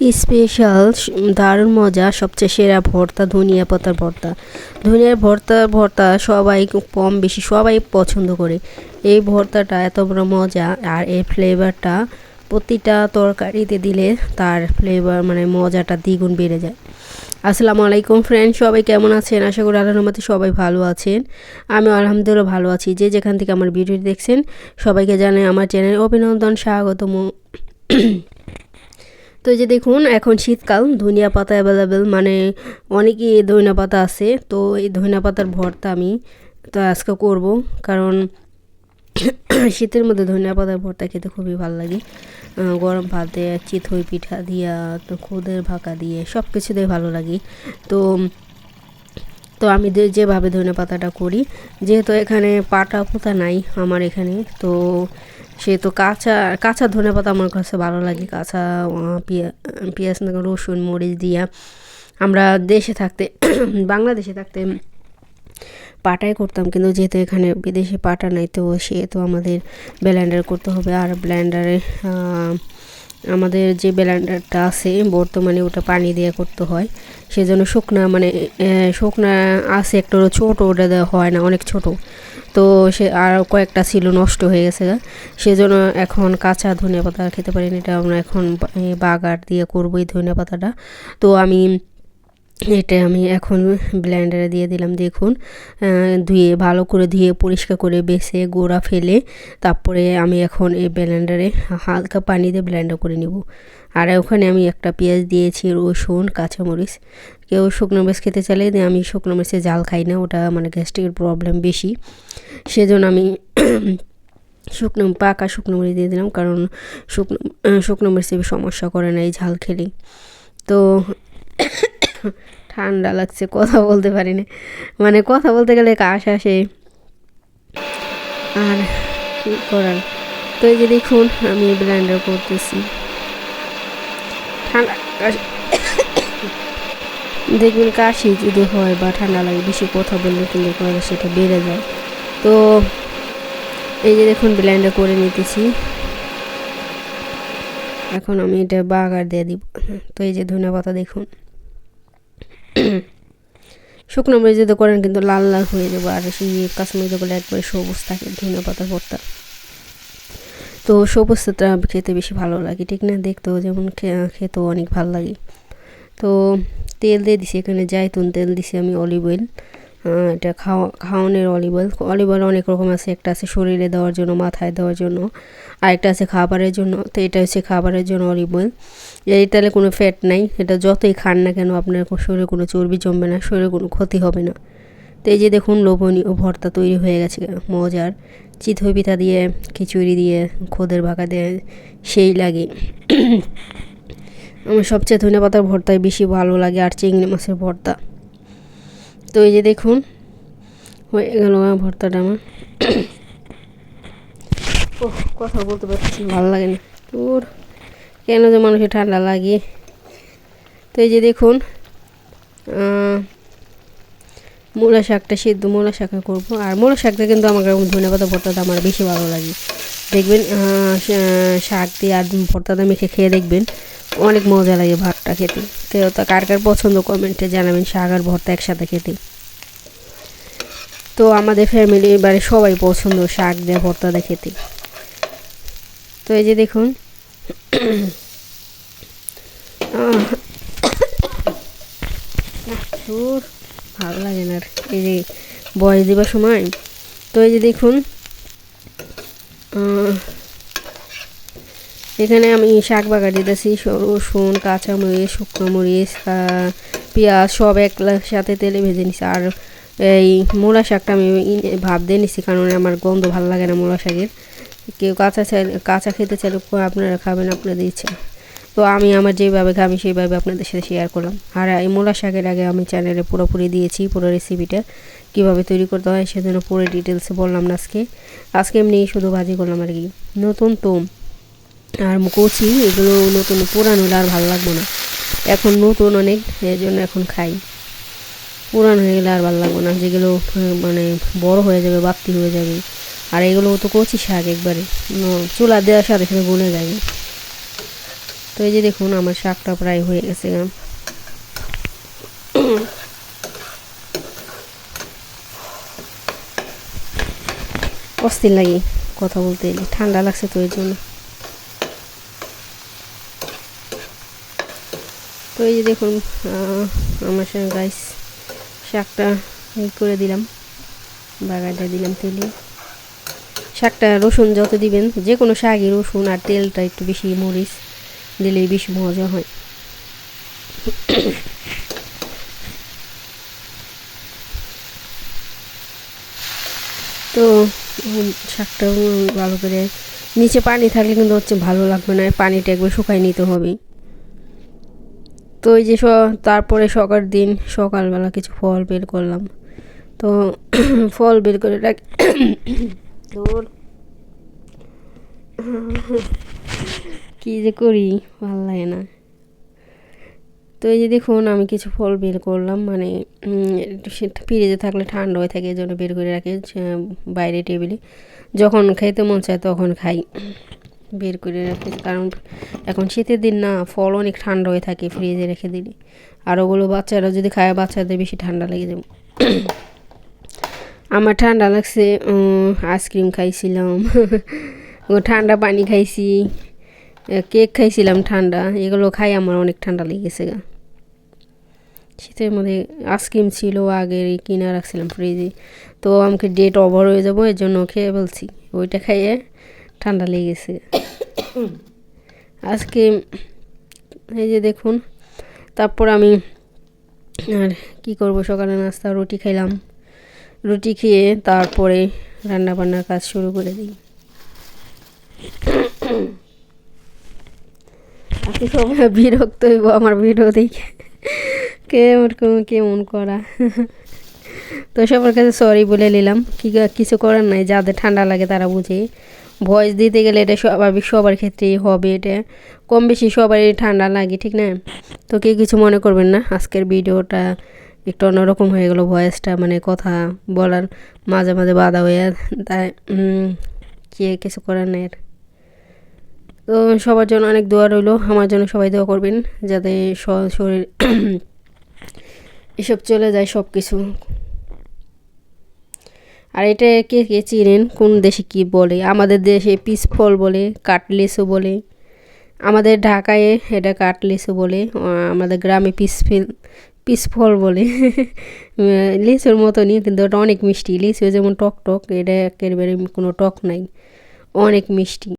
Special, দারুণ মজা, সবচেয়ে সেরা ভর্তা ধনিয়া পাতার ভর্তা। ধনিয়ার ভর্তা ভর্তা সবাই কম বেশি সবাই পছন্দ করে। এই ভর্তাটা এত বড় মজা আর এর ফ্লেভারটা প্রতিটা তরকারিতে দিলে তার ফ্লেভার মানে মজাটা দ্বিগুণ বেড়ে যায়। আসসালামু আলাইকুম ফ্রেন্ড সবাই কেমন আছেন? আশা করি আল্লাহর রহমতে সবাই ভালো আছেন। আমি আলহামদুলিল্লাহ ভালো আছি। যে যেখান থেকে আমার ভিডিওটি দেখছেন, সবাইকে জানাই আমার চ্যানেল অভিনন্দন, স্বাগতম। তো এই যে দেখুন, এখন শীতকাল, ধনিয়া পাতা অ্যাভেলেবেল মানে অনেকই ধনিয়া পাতা আছে, তো এই ধনিয়া পাতার ভর্তা আমি তো আজকে করব, কারণ শীতের মধ্যে ধনিয়া পাতার ভর্তা খেতে খুবই ভালো লাগে। গরম ভাত ভাতে চিতই পিঠা দিয়া, তো খুদের ভাকা দিয়ে সব কিছু দিয়ে ভালো লাগে। তো তো আমি যেভাবে ধনে পাতাটা করি, যেহেতু এখানে পাটা পোতা নাই আমার এখানে, তো সে তো কাঁচা কাঁচা ধনে পাতা আমার কাছে ভালো লাগে। কাঁচা পেঁয়াজ রসুন, মরিচ দিয়া আমরা দেশে থাকতে, বাংলাদেশে থাকতে পাটাই করতাম। কিন্তু যেহেতু এখানে বিদেশে পাটা নাই, তো সে তো আমাদের ব্লেন্ডার করতে হবে। আর ব্লেন্ডারে আমাদের যে ব্লেন্ডারটা আছে, বর্তমানে ওটা পানি দিয়ে করতে হয়। সেজন্য শুকনা মানে শুকনা আছে একটা ছোটো, ওটা দেওয়া হয় না, অনেক ছোট। তো সে আর কয়েকটা ছিল নষ্ট হয়ে গেছে। সেজন্য এখন কাঁচা ধনিয়া পাতা খেতে পারিনি, এটা আমরা এখন বাগার দিয়ে করব এই ধনিয়া পাতাটা। তো আমি এটা আমি এখন ব্লেন্ডারে দিয়ে দিলাম, দেখুন। ধুয়ে, ভালো করে ধুয়ে, পরিষ্কার করে বেছে, গোড়া ফেলে, তারপরে আমি এখন এই ব্লেন্ডারে হালকা পানি দিয়ে ব্লেন্ডার করে নিব। আর ওখানে আমি একটা পেঁয়াজ দিয়েছি, রসুন, কাঁচামরিচ। কেউ শুকনো মরিচ খেতে চাইলে আমি শুকনো মরিচে জাল খাই না, ওটা মানে গ্যাস্ট্রিকের প্রবলেম বেশি। সেজন্য আমি শুকনো, পাকা শুকনো মরিচ দিয়ে দিলাম, কারণ শুকনো শুকনো মরিচে সমস্যা করে না এই ঝাল খেলেই তো ঠান্ডা লাগছে, কথা বলতে পারি না মানে কথা বলতে গেলে কাশ আসে। আর কী করার? তো এই যে দেখুন, আমি ব্লেন্ডার করতেছি। ঠান্ডা দেখবেন কাশি যদি হয় বা ঠান্ডা লাগে, বেশি কথা বললে কিন্তু সেটা বেড়ে যায়। তো এই যে দেখুন ব্লেন্ডার করে নিতেছি। এখন আমি এটা বাগার দিয়ে দিব। তো এই যে ধনে পাতা দেখুন। শুকনো মরিচ যদি করেন কিন্তু লাল লাল হয়ে যাব আর সেই কাঁচামরিচ করলে একবারে সবুজ থাকে, ধনে পাতা ভর্তা। তো সবুজটা খেতে বেশি ভালো লাগে, ঠিক না? দেখতেও যেমন খেতেও অনেক ভালো লাগে। তো তেল দিয়ে দিছি, এখানে জায়তুন তেল দিছি আমি অলিভ অয়েল এটা খাওয়া খাওয়ানোর অলিভ অয়েল অলিভ অয়েল অনেক রকম আছে। একটা আছে শরীরে দেওয়ার জন্য, মাথায় দেওয়ার জন্য। আরেকটা আছে খাবারের জন্য। তো এটা হচ্ছে খাবারের জন্য অলিভ অয়েল এই তেলে কোনো ফ্যাট নাই। এটা যতই খান না কেন আপনার শরীরে কোনো চর্বি জমবে না, শরীরে কোনো ক্ষতি হবে না। তো এই যে দেখুন লোভনীয় ভর্তা তৈরি হয়ে গেছে, মজার। চিতই পিঠা দিয়ে, খিচুড়ি দিয়ে, খোদের ভাকা দিয়ে, সেই লাগে। আমার সবচেয়ে ধনে পাতার ভর্তাই বেশি ভালো লাগে আর চিংড়ি মাছের ভর্তা। তো এই যে দেখুন, হয়ে গেল আমার ভর্তাটা আমার। ও কথা বলতে পারছি ভালো লাগে না তোর কেন যে মানুষের ঠান্ডা লাগে। তো এই যে দেখুন মূলা শাকটা সিদ্ধ মূলা শাকটা করব। আর মূলা শাকটা কিন্তু আমার ধনে পাতা ভর্তাটা আমার বেশি ভালো লাগে। দেখবেন শাক দিয়ে আর ভর্তাটা মেখে খেয়ে দেখবেন অনেক মজা লাগে ভাতটা খেতে। কেউ তা কার কার পছন্দ কমেন্টে জানাবেন, শাক আর ভর্তা একসাথে খেতে। তো আমাদের ফ্যামিলি বাড়ি সবাই পছন্দ শাক দিয়ে, ভর্তা দিয়ে খেতে। তো এই যে দেখুন ভালো লাগে না এই যে বয়স দেবার সময়। তো এই যে দেখুন এখানে আমি শাক বাগা দিতেছি রসুন কাঁচা মরিচ শুকনো মরিচ পেঁয়াজ সব এক সাথে তেলে ভেজে নিছি। আর এই মূলা শাকটা আমি ভাব দিয়ে নিছি কারণ আমার গন্ধ ভালো লাগে না মূলা শাকের। কেউ কাঁচা চাই, কাঁচা খেতে চাইলে আপনারা খাবেন, আপনাদের ইচ্ছা। তো আমি আমার যেভাবে আমি সেইভাবে আপনাদের সাথে শেয়ার করলাম। আর এই মূলা শাকের আগে আমি চ্যানেলে পুরোপুরি দিয়েছি, পুরো রেসিপিটা কীভাবে তৈরি করতে হয় সেজন্য পুরো ডিটেলসে বললাম না আজকে। আজকে এমনি শুধু ভাজি করলাম আর কি। নতুন তো আর কচি, এগুলো নতুন পুরানো হলে আর ভালো লাগবে না। এখন নতুন অনেক এই জন্য এখন খাই। পুরান হয়ে গেলে আর ভালো লাগবে না, যেগুলো মানে বড় হয়ে যাবে, বাড়তি হয়ে যাবে। আর এগুলো তো কচি শাক একবারে। চুলা দেওয়ার সাথে সাথে গলে যাবে তো এই যে দেখুন, আমার শাকটা প্রায় হয়ে গেছে। অস্থির লাগে কথা বলতে এলে ঠান্ডা লাগছে তো এর জন্য। তো এই যে দেখুন আমার সঙ্গে গাইস শাকটা করে দিলাম বাগারটা দিলাম তেলে। শাকটা রসুন যত দিবেন যে কোনো শাকই রসুন আর তেলটা একটু বেশি মরিচ। দিলেই বেশ মজা হয়। তো উম, শাকটা ভালো করে নিচে পানি থাকলে কিন্তু হচ্ছে ভালো লাগবে না পানিটা একবার শুকাই নিতে হবে। তো ওই যে স- তারপরে সকাল দিন সকালবেলা কিছু ফল বের করলাম। তো ফল বের করে রাখ তোর কি যে করি, ভালো লাগে না। তো এই যে দেখুন, আমি কিছু ফল বের করলাম মানে ফ্রিজে থাকলে ঠান্ডা হয়ে থাকে, এই জন্য বের করে রাখি বাইরে টেবিলে। যখন খাইতে মন চায় তখন খাই। বের করে রাখি, কারণ এখন শীতের দিন না, ফল অনেক ঠান্ডা হয়ে থাকে ফ্রিজে রেখে দিলে। আর ওগুলো বাচ্চারা যদি খায়, বাচ্চাদের বেশি ঠান্ডা লেগে যাবে। আমার ঠান্ডা লাগছে আইসক্রিম খাইছিলাম। ঠান্ডা পানি খাইছি কেক খাইছিলাম ঠান্ডা, এগুলো খাই আমার অনেক ঠান্ডা লেগেছে গা। শীতের মধ্যে আইসক্রিম ছিল আগের কিনে রাখছিলাম ফ্রিজে তো আমাকে ডেট ওভার হয়ে যাব, এর জন্য খেয়ে বলছি ওইটা খাইয়ে ঠান্ডা লেগেছে আজকে এই যে দেখুন, তারপর আমি আর কি করব, সকালে নাস্তা, রুটি খাইলাম। রুটি খেয়ে তারপরে রান্না বান্নার কাজ শুরু করে দিই। সবাই বিরক্ত হইব আমার ভিডিও দেখে। কে ওরকম কেমন করা? তো সবার কাছে সরি বলে নিলাম। কি কিছু করার নাই, যাদের ঠান্ডা লাগে তারা বুঝে। ভয়েস দিতে গেলে এটা স্বাভাবিক, সবার ক্ষেত্রেই হবে এটা। কম বেশি সবারই ঠান্ডা লাগে, ঠিক না? তো কেউ কিছু মনে করবেন না, আজকের ভিডিওটা একটু অন্যরকম হয়ে গেলো ভয়েসটা মানে কথা বলার মাঝে মাঝে বাধা হয়ে তাই কে কিছু করার নেই। তো সবার জন্য অনেক দোয়া রইল। আমার জন্য সবাই দোয়া করবেন যাতে শরীর এসব চলে যায় সব কিছু আর এটা কে কে চিনেন? কোন দেশে কি বলে? আমাদের দেশে পিস ফল বলে কাটলেসও বলে। আমাদের ঢাকায় এটা কাটলেসও বলে। আমাদের গ্রামে পিস ফিল পিস ফল বলে লিচুর মতনই, কিন্তু ওটা অনেক মিষ্টি। লিচু যেমন টক টক, এটা একেবারে কোনো টক নাই। অনেক মিষ্টি।